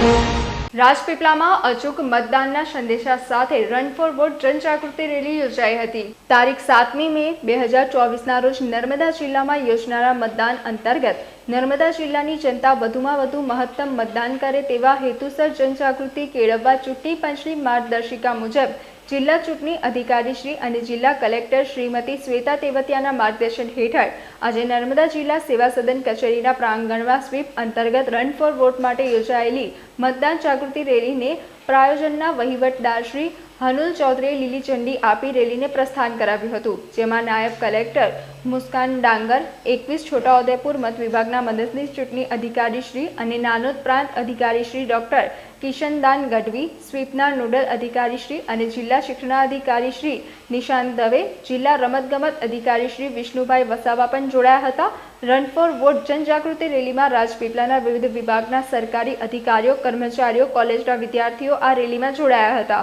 રાજપીપળામાં અચૂક મતદાનના સંદેશા સાથે રન ફોર વોટ જનજાગૃતિ રેલી યોજાઈ હતી. તારીખ સાતમી મે બે હજાર ચોવીસના રોજ નર્મદા જિલ્લામાં યોજનારા મતદાન અંતર્ગત નર્મદા જિલ્લાની જનતા વધુમાં વધુ મહત્તમ મતદાન કરે તેવા હેતુસર જનજાગૃતિ કેળવવા ચૂંટણી પંચની માર્ગદર્શિકા મુજબ જિલ્લા ચૂંટણી અધિકારી શ્રી અને જિલ્લા કલેક્ટર શ્રીમતી શ્વેતા તેવતિયાના માર્ગદર્શન હેઠળ આજે નર્મદા જિલ્લા સેવા સદન કચેરીના પ્રાંગણમાં સ્વીપ અંતર્ગત રન ફોર વોટ માટે યોજાયેલી મતદાન જાગૃતિ રેલીને પ્રાયોજનના વહીવટદાર શ્રી હનુલ ચૌધરીએ લીલી ઝંડી આપી રેલીને પ્રસ્થાન કરાવ્યું હતું, જેમાં નાયબ કલેક્ટર મુસ્કાન ડાંગર, એકવીસ છોટાઉદેપુર મત વિભાગના મદદનીશ ચૂંટણી અધિકારી શ્રી અને નાનોદ પ્રાંત અધિકારી શ્રી ડોક્ટર કિશનદાન ગઢવી, સ્વીપના નોડલ અધિકારીશ્રી અને જિલ્લા શિક્ષણાધિકારી શ્રી નિશાંત દવે, જિલ્લા રમતગમત અધિકારી શ્રી વિષ્ણુભાઈ વસાવા પણ જોડાયા હતા. રન ફોર વોટ જનજાગૃતિ રેલીમાં રાજપીપળાના વિવિધ વિભાગના સરકારી અધિકારીઓ, કર્મચારીઓ, કોલેજના વિદ્યાર્થીઓ આ રેલીમાં જોડાયા હતા.